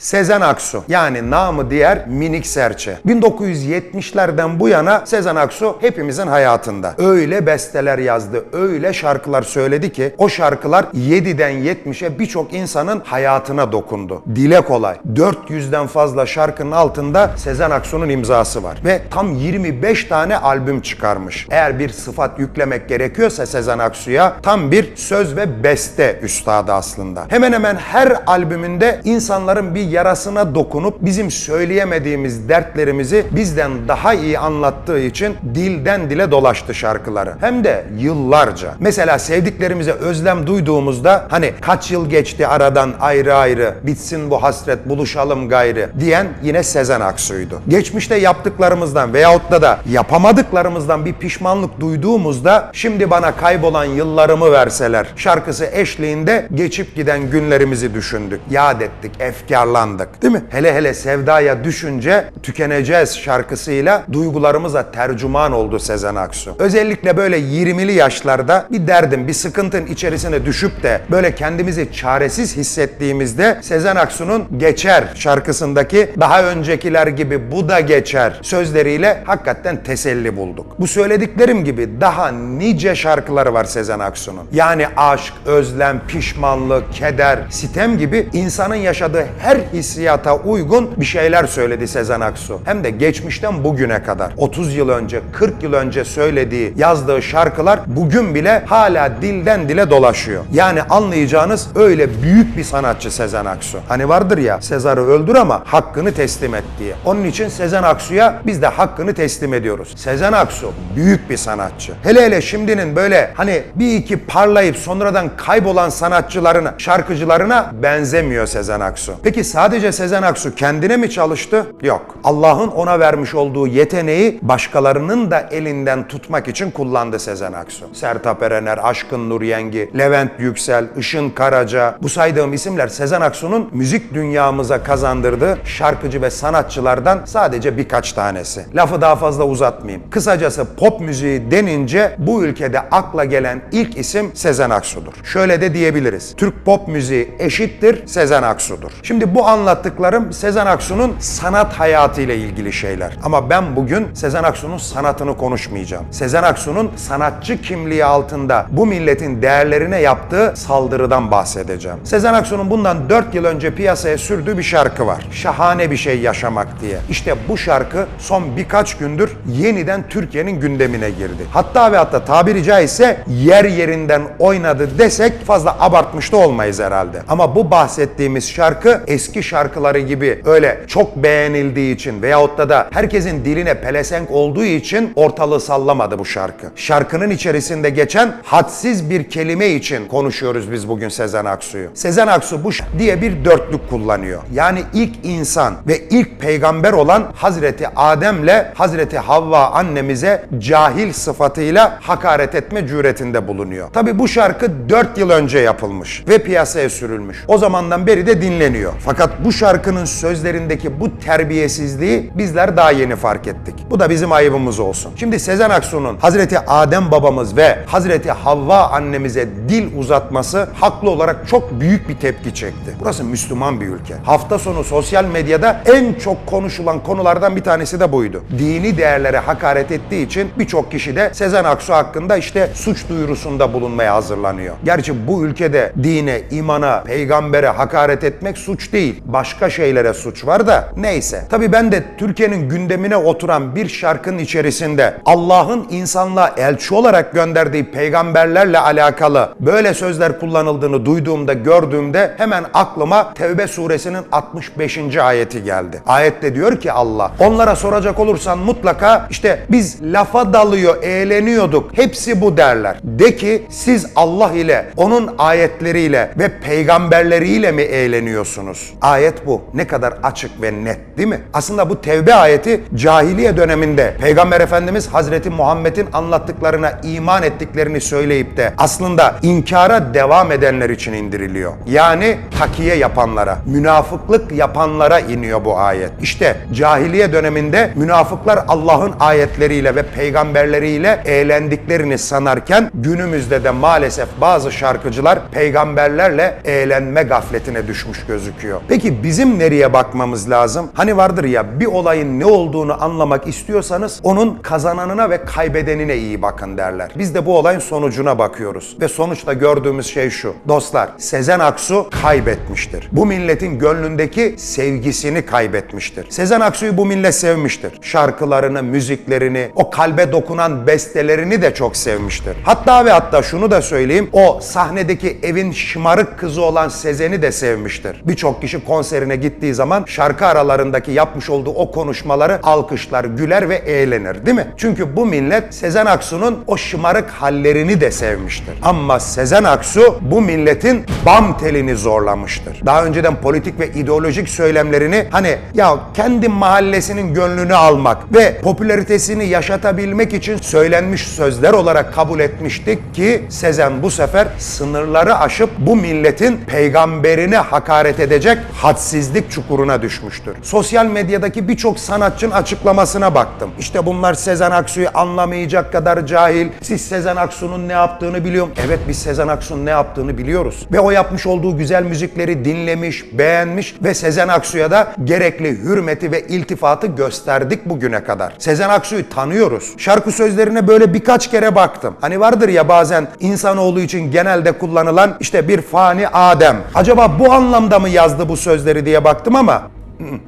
Sezen Aksu yani namı diğer Minik Serçe. 1970'lerden bu yana Sezen Aksu hepimizin hayatında. Öyle besteler yazdı, öyle şarkılar söyledi ki o şarkılar 7'den 70'e birçok insanın hayatına dokundu. Dile kolay. 400'den fazla şarkının altında Sezen Aksu'nun imzası var. Ve tam 25 tane albüm çıkarmış. Eğer bir sıfat yüklemek gerekiyorsa Sezen Aksu'ya tam bir söz ve beste üstadı aslında. Hemen hemen her albümünde insanların bir yarasına dokunup bizim söyleyemediğimiz dertlerimizi bizden daha iyi anlattığı için dilden dile dolaştı şarkıları. Hem de yıllarca. Mesela sevdiklerimize özlem duyduğumuzda hani kaç yıl geçti aradan ayrı ayrı bitsin bu hasret buluşalım gayrı diyen yine Sezen Aksu'ydu. Geçmişte yaptıklarımızdan veyahut da da yapamadıklarımızdan bir pişmanlık duyduğumuzda şimdi bana kaybolan yıllarımı verseler şarkısı eşliğinde geçip giden günlerimizi düşündük. Yad ettik, efkarlandık. Değil mi? Hele hele sevdaya düşünce tükeneceğiz şarkısıyla duygularımıza tercüman oldu Sezen Aksu. Özellikle böyle 20'li yaşlarda bir derdin, bir sıkıntın içerisine düşüp de böyle kendimizi çaresiz hissettiğimizde Sezen Aksu'nun Geçer şarkısındaki daha öncekiler gibi bu da geçer sözleriyle hakikaten teselli bulduk. Bu söylediklerim gibi daha nice şarkıları var Sezen Aksu'nun. Yani aşk, özlem, pişmanlık, keder, sitem gibi insanın yaşadığı her hissiyata uygun bir şeyler söyledi Sezen Aksu. Hem de geçmişten bugüne kadar. 30 yıl önce, 40 yıl önce söylediği, yazdığı şarkılar bugün bile hala dilden dile dolaşıyor. Yani anlayacağınız öyle büyük bir sanatçı Sezen Aksu. Hani vardır ya Sezar'ı öldür ama hakkını teslim et diye. Onun için Sezen Aksu'ya biz de hakkını teslim ediyoruz. Sezen Aksu büyük bir sanatçı. Hele hele şimdinin böyle hani bir iki parlayıp sonradan kaybolan sanatçılarına, şarkıcılarına benzemiyor Sezen Aksu. Peki sadece Sezen Aksu kendine mi çalıştı? Yok. Allah'ın ona vermiş olduğu yeteneği başkalarının da elinden tutmak için kullandı Sezen Aksu. Sertab Erener, Aşkın Nur Yengi, Levent Yüksel, Işın Karaca bu saydığım isimler Sezen Aksu'nun müzik dünyamıza kazandırdığı şarkıcı ve sanatçılardan sadece birkaç tanesi. Lafı daha fazla uzatmayayım. Kısacası pop müziği denince bu ülkede akla gelen ilk isim Sezen Aksu'dur. Şöyle de diyebiliriz. Türk pop müziği eşittir Sezen Aksu'dur. Şimdi bu anlattıklarım Sezen Aksu'nun sanat hayatıyla ilgili şeyler. Ama ben bugün Sezen Aksu'nun sanatını konuşmayacağım. Sezen Aksu'nun sanatçı kimliği altında bu milletin değerlerine yaptığı saldırıdan bahsedeceğim. Sezen Aksu'nun bundan 4 yıl önce piyasaya sürdüğü bir şarkı var. Şahane bir şey yaşamak diye. İşte bu şarkı son birkaç gündür yeniden Türkiye'nin gündemine girdi. Hatta ve hatta tabiri caizse yer yerinden oynadı desek fazla abartmış da olmayız herhalde. Ama bu bahsettiğimiz şarkı eski şarkıları gibi öyle çok beğenildiği için veyahut da da herkesin diline pelesenk olduğu için ortalığı sallamadı bu şarkı. Şarkının içerisinde geçen hadsiz bir kelime için konuşuyoruz biz bugün Sezen Aksu'yu. Sezen Aksu bu diye bir dörtlük kullanıyor. Yani ilk insan ve ilk peygamber olan Hazreti Adem'le Hazreti Havva annemize cahil sıfatıyla hakaret etme cüretinde bulunuyor. Tabi bu şarkı 4 yıl önce yapılmış ve piyasaya sürülmüş. O zamandan beri de dinleniyor. Fakat bu şarkının sözlerindeki bu terbiyesizliği bizler daha yeni fark ettik. Bu da bizim ayıbımız olsun. Şimdi Sezen Aksu'nun Hazreti Adem babamız ve Hazreti Havva annemize dil uzatması haklı olarak çok büyük bir tepki çekti. Burası Müslüman bir ülke. Hafta sonu sosyal medyada en çok konuşulan konulardan bir tanesi de buydu. Dini değerlere hakaret ettiği için birçok kişi de Sezen Aksu hakkında işte suç duyurusunda bulunmaya hazırlanıyor. Gerçi bu ülkede dine, imana, peygambere hakaret etmek suç değil. Başka şeylere suç var da neyse. Tabii ben de Türkiye'nin gündemine oturan bir şarkının içerisinde Allah'ın insanlığa elçi olarak gönderdiği peygamberlerle alakalı böyle sözler kullanıldığını duyduğumda, gördüğümde hemen aklıma Tevbe suresinin 65. ayeti geldi. Ayette diyor ki Allah, onlara soracak olursan mutlaka işte biz lafa dalıyor, eğleniyorduk. Hepsi bu derler. De ki siz Allah ile, onun ayetleriyle ve peygamberleriyle mi eğleniyorsunuz? Ayet bu. Ne kadar açık ve net değil mi? Aslında bu tevbe ayeti cahiliye döneminde Peygamber Efendimiz Hazreti Muhammed'in anlattıklarına iman ettiklerini söyleyip de aslında inkara devam edenler için indiriliyor. Yani takiye yapanlara, münafıklık yapanlara iniyor bu ayet. İşte cahiliye döneminde münafıklar Allah'ın ayetleriyle ve peygamberleriyle eğlendiklerini sanarken günümüzde de maalesef bazı şarkıcılar peygamberlerle eğlenme gafletine düşmüş gözüküyor. Peki bizim nereye bakmamız lazım? Hani vardır ya bir olayın ne olduğunu anlamak istiyorsanız onun kazananına ve kaybedenine iyi bakın derler. Biz de bu olayın sonucuna bakıyoruz. Ve sonuçta gördüğümüz şey şu. Dostlar Sezen Aksu kaybetmiştir. Bu milletin gönlündeki sevgisini kaybetmiştir. Sezen Aksu'yu bu millet sevmiştir. Şarkılarını, müziklerini, o kalbe dokunan bestelerini de çok sevmiştir. Hatta ve hatta şunu da söyleyeyim. O sahnedeki evin şımarık kızı olan Sezen'i de sevmiştir. Birçok kişi konserine gittiği zaman şarkı aralarındaki yapmış olduğu o konuşmaları alkışlar, güler ve eğlenir değil mi? Çünkü bu millet Sezen Aksu'nun o şımarık hallerini de sevmiştir. Ama Sezen Aksu bu milletin bam telini zorlamıştır. Daha önceden politik ve ideolojik söylemlerini hani ya kendi mahallesinin gönlünü almak ve popülaritesini yaşatabilmek için söylenmiş sözler olarak kabul etmiştik ki Sezen bu sefer sınırları aşıp bu milletin peygamberine hakaret edecek hadsizlik çukuruna düşmüştür. Sosyal medyadaki birçok sanatçının açıklamasına baktım. İşte bunlar Sezen Aksu'yu anlamayacak kadar cahil. Siz Sezen Aksu'nun ne yaptığını biliyor musunuz? Evet biz Sezen Aksu'nun ne yaptığını biliyoruz. Ve o yapmış olduğu güzel müzikleri dinlemiş, beğenmiş ve Sezen Aksu'ya da gerekli hürmeti ve iltifatı gösterdik bugüne kadar. Sezen Aksu'yu tanıyoruz. Şarkı sözlerine böyle birkaç kere baktım. Hani vardır ya bazen insanoğlu için genelde kullanılan işte bir fani Adem. Acaba bu anlamda mı yazdı bu sözleri diye baktım ama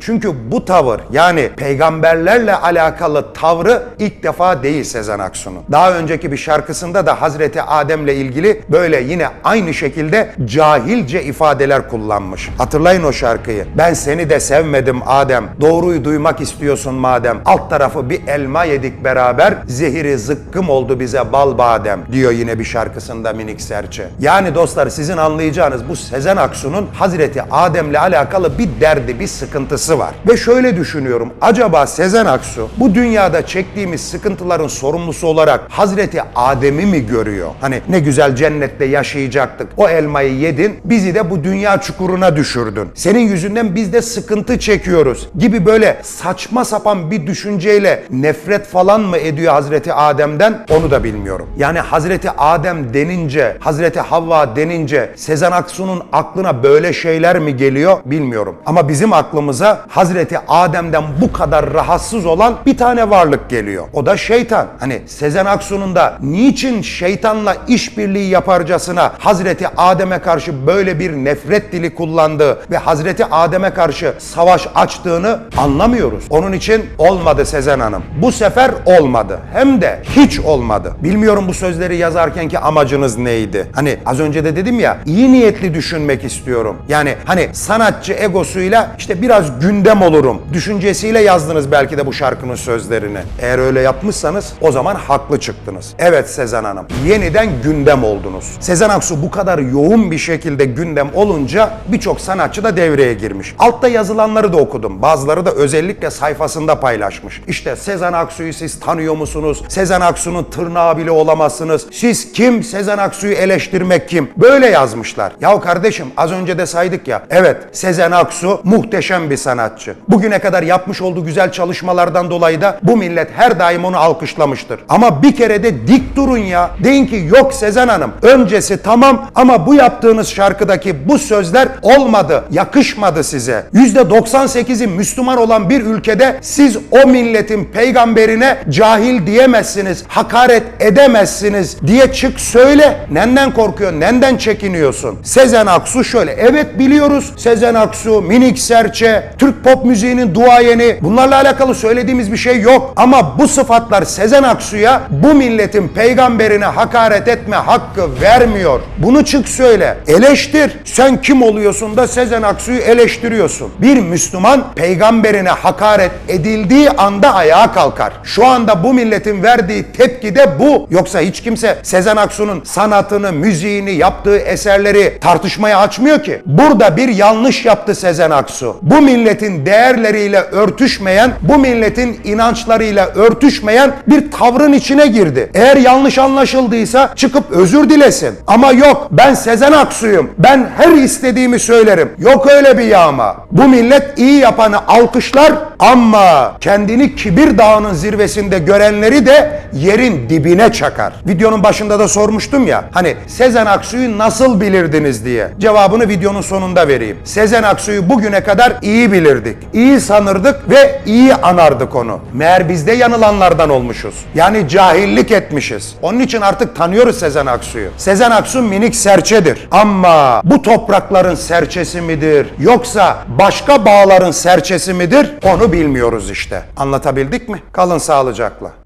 çünkü bu tavır yani peygamberlerle alakalı tavrı ilk defa değil Sezen Aksu'nun. Daha önceki bir şarkısında da Hazreti Adem'le ilgili böyle yine aynı şekilde cahilce ifadeler kullanmış. Hatırlayın o şarkıyı. Ben seni de sevmedim Adem. Doğruyu duymak istiyorsun madem. Alt tarafı bir elma yedik beraber. Zehiri zıkkım oldu bize bal badem diyor yine bir şarkısında Minik Serçe. Yani dostlar sizin anlayacağınız bu Sezen Aksu'nun Hazreti Adem'le alakalı bir derdi, bir sıkıntısı var. Ve şöyle düşünüyorum. Acaba Sezen Aksu bu dünyada çektiğimiz sıkıntıların sorumlusu olarak Hazreti Adem'i mi görüyor? Hani ne güzel cennette yaşayacaktık. O elmayı yedin, bizi de bu dünya çukuruna düşürdün. Senin yüzünden biz de sıkıntı çekiyoruz gibi böyle saçma sapan bir düşünceyle nefret falan mı ediyor Hazreti Adem'den onu da bilmiyorum. Yani Hazreti Adem denince, Hazreti Havva denince Sezen Aksu'nun aklına böyle şeyler mi geliyor bilmiyorum. Ama bizim aklımıza Hazreti Adem'den bu kadar rahatsız olan bir tane varlık geliyor. O da şeytan. Hani Sezen Aksu'nun da niçin şeytanla işbirliği yaparcasına Hazreti Adem'e karşı böyle bir nefret dili kullandığı ve Hazreti Adem'e karşı savaş açtığını anlamıyoruz. Onun için olmadı Sezen Hanım. Bu sefer olmadı. Hem de hiç olmadı. Bilmiyorum bu sözleri yazarkenki amacınız neydi? Hani az önce de dedim ya iyi niyetli düşünmek istiyorum. Yani hani sanatçı egosuyla işte biraz gündem olurum düşüncesiyle yazdınız belki de bu şarkının sözlerini. Eğer öyle yapmışsanız o zaman haklı çıktınız. Evet Sezen Hanım yeniden gündem oldunuz. Sezen Aksu bu kadar yoğun bir şekilde gündem olunca birçok sanatçı da devreye girmiş. Altta yazılanları da okudum. Bazıları da özellikle sayfasında paylaşmış. İşte Sezen Aksu'yu siz tanıyor musunuz? Sezen Aksu'nun tırnağı bile olamazsınız. Siz kim? Sezen Aksu'yu eleştirmek kim? Böyle yazmışlar. Yahu kardeşim az önce de saydık ya. Evet Sezen Aksu muhteşem bir sanatçı. Bugüne kadar yapmış olduğu güzel çalışmalardan dolayı da bu millet her daim onu alkışlamıştır. Ama bir kere de dik durun ya. Deyin ki yok Sezen Hanım öncesi tamam ama bu yaptığınız şarkıdaki bu sözler olmadı, yakışmadı size. %98'i Müslüman olan bir ülkede siz o milletin peygamberine cahil diyemezsiniz, hakaret edemezsiniz diye çık söyle. Nenden korkuyorsun, nenden çekiniyorsun? Sezen Aksu şöyle, evet biliyoruz Sezen Aksu, Minik Serçe, Türk pop müziğinin duayeni bunlarla alakalı söylediğimiz bir şey yok. Ama bu sıfatlar Sezen Aksu'ya bu milletin peygamberine hakaret etme hakkı vermiyor. Bunu çık söyle. Eleştir. Sen kim oluyorsun da Sezen Aksu'yu eleştiriyorsun? Bir Müslüman peygamberine hakaret edildiği anda ayağa kalkar. Şu anda bu milletin verdiği tepki de bu. Yoksa hiç kimse Sezen Aksu'nun sanatını, müziğini, yaptığı eserleri tartışmaya açmıyor ki. Burada bir yanlış yaptı Sezen Aksu. Bu bu milletin değerleriyle örtüşmeyen, bu milletin inançlarıyla örtüşmeyen bir tavrın içine girdi. Eğer yanlış anlaşıldıysa çıkıp özür dilesin. Ama yok ben Sezen Aksu'yum. Ben her istediğimi söylerim. Yok öyle bir yağma. Bu millet iyi yapanı alkışlar ama kendini kibir dağının zirvesinde görenleri de yerin dibine çakar. Videonun başında da sormuştum ya hani Sezen Aksu'yu nasıl bilirdiniz diye. Cevabını videonun sonunda vereyim. Sezen Aksu'yu bugüne kadar iyi bilirdik. İyi sanırdık ve iyi anardık onu. Meğer biz de yanılanlardan olmuşuz. Yani cahillik etmişiz. Onun için artık tanıyoruz Sezen Aksu'yu. Sezen Aksu minik serçedir. Ama bu toprakların serçesi midir yoksa başka bağların serçesi midir onu bilmiyoruz işte. Anlatabildik mi? Kalın sağlıcakla.